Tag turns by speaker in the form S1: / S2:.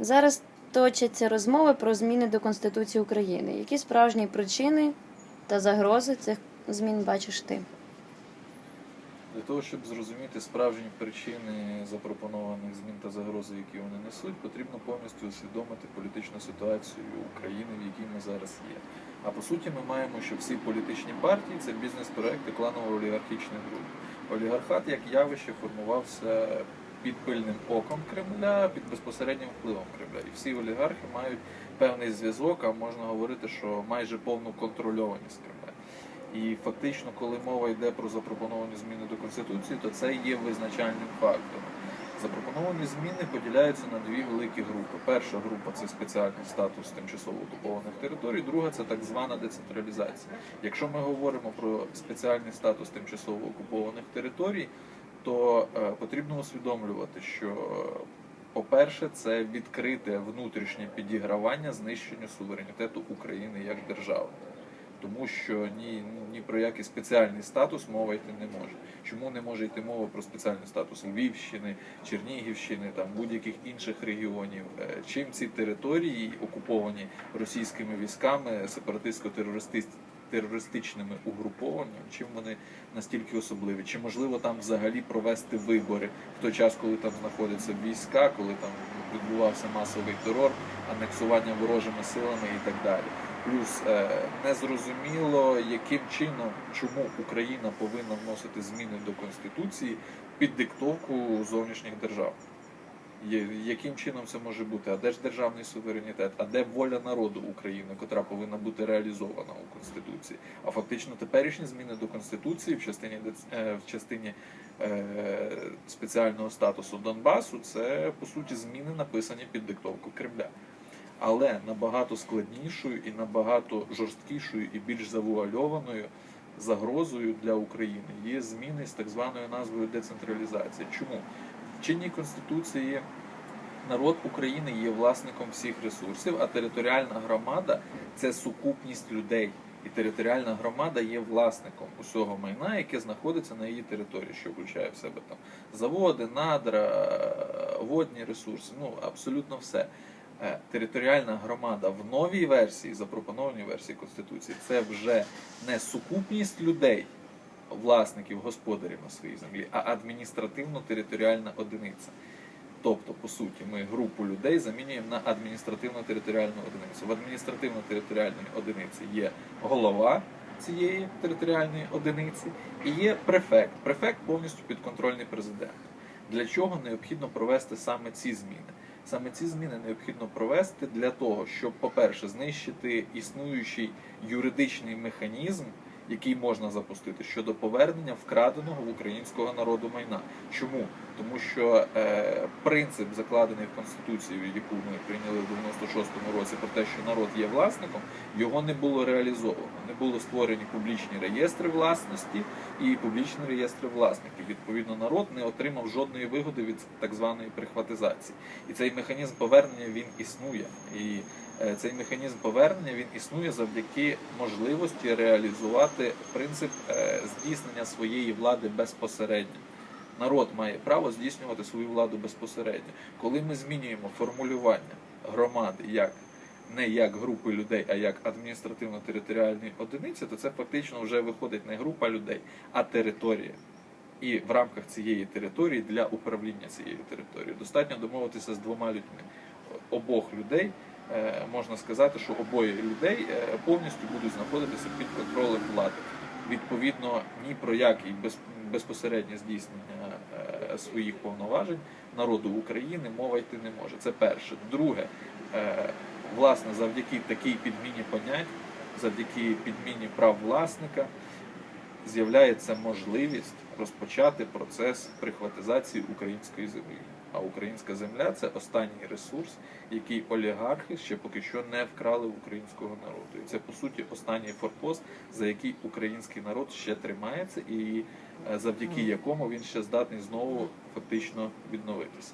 S1: Зараз точаться розмови про зміни до Конституції України. Які справжні причини та загрози цих змін бачиш ти?
S2: Для того, щоб зрозуміти справжні причини запропонованих змін та загрози, які вони несуть, потрібно повністю усвідомити політичну ситуацію України, в якій ми зараз є. А по суті, ми маємо, що всі політичні партії це бізнес-проекти кланово-олігархічних груп. Олігархат як явище формувався під пильним оком Кремля, під безпосереднім впливом Кремля. І всі олігархи мають певний зв'язок, а можна говорити, що майже повну контрольованість Кремля. І фактично, коли мова йде про запропоновані зміни до Конституції, то це є визначальним фактором. Запропоновані зміни поділяються на дві великі групи. Перша група це спеціальний статус тимчасово окупованих територій, друга це так звана децентралізація. Якщо ми говоримо про спеціальний статус тимчасово окупованих територій, то е, потрібно усвідомлювати, що, е, по-перше, це відкрите внутрішнє підігравання знищенню суверенітету України як держави тому що ні, ні про який спеціальний статус мова йти не може. Чому не може йти мова про спеціальний статус Львівщини, Чернігівщини, там будь-яких інших регіонів? Е, Чим ці території окуповані російськими військами, сепаратистсько-терористичними угрупованнями, чим вони настільки особливі? Чи можливо там взагалі провести вибори в той час, коли там знаходяться війська, коли там відбувався масовий терор, анексування ворожими силами і так далі? Плюс е, незрозуміло, яким чином, чому Україна повинна вносити зміни до Конституції під диктовку зовнішніх держав. Яким чином це може бути? А де ж державний суверенітет? А де воля народу України, котра повинна бути реалізована у Конституції? А фактично теперішні зміни до Конституції в частині е, в частині е, спеціального статусу Донбасу це по суті зміни написані під диктовку Кремля але набагато складнішою і набагато жорсткішою і більш завуальованою загрозою для України є зміни з так званою назвою децентралізація. Чому чинній конституції народ України є власником всіх ресурсів, а територіальна громада це сукупність людей. І територіальна громада є власником усього майна, яке знаходиться на її території, що включає в себе там заводи, надра, водні ресурси, ну абсолютно все. Е, територіальна громада в новій версії, запропонованій версії Конституції, це вже не сукупність людей, власників, господарів на своїй землі, а адміністративно-територіальна одиниця. Тобто, по суті, ми групу людей замінюємо на адміністративно-територіальну одиницю. В адміністративно-територіальній одиниці є голова цієї територіальної одиниці і є префект. Префект повністю підконтрольний президент. Для чого необхідно провести саме ці зміни? Саме ці зміни необхідно провести для того, щоб, по-перше, знищити існуючий юридичний механізм, який можна запустити щодо повернення вкраденого в українського народу майна. Чому? Тому що е, принцип, закладений в Конституцію, яку ми прийняли в 96-му році, про те, що народ є власником, його не було реалізовано. Не було створені публічні реєстри власності і публічні реєстри власників. Відповідно, народ не отримав жодної вигоди від так званої прихватизації. І цей механізм повернення він існує. І цей механізм повернення він існує завдяки можливості реалізувати принцип е, здійснення своєї влади безпосередньо. Народ має право здійснювати свою владу безпосередньо. Коли ми змінюємо формулювання громади як не як групи людей, а як адміністративно-територіальної одиниці, то це фактично вже виходить не група людей, а територія. І в рамках цієї території для управління цією територією достатньо домовитися з двома людьми. Обох людей е, можна сказати, що обоє людей е, повністю будуть знаходитися під контролем влади. Відповідно, ні про який без, безпосереднє здійснення е, своїх повноважень народу України мова йти не може. Це перше. Друге, е, власне, завдяки такій підміні понять, завдяки підміні прав власника, з'являється можливість розпочати процес прихватизації української землі. А українська земля це останній ресурс, який олігархи ще поки що не вкрали в українського народу. І це по суті останній форпост, за який український народ ще тримається, і е, завдяки якому він ще здатний знову фактично відновитися.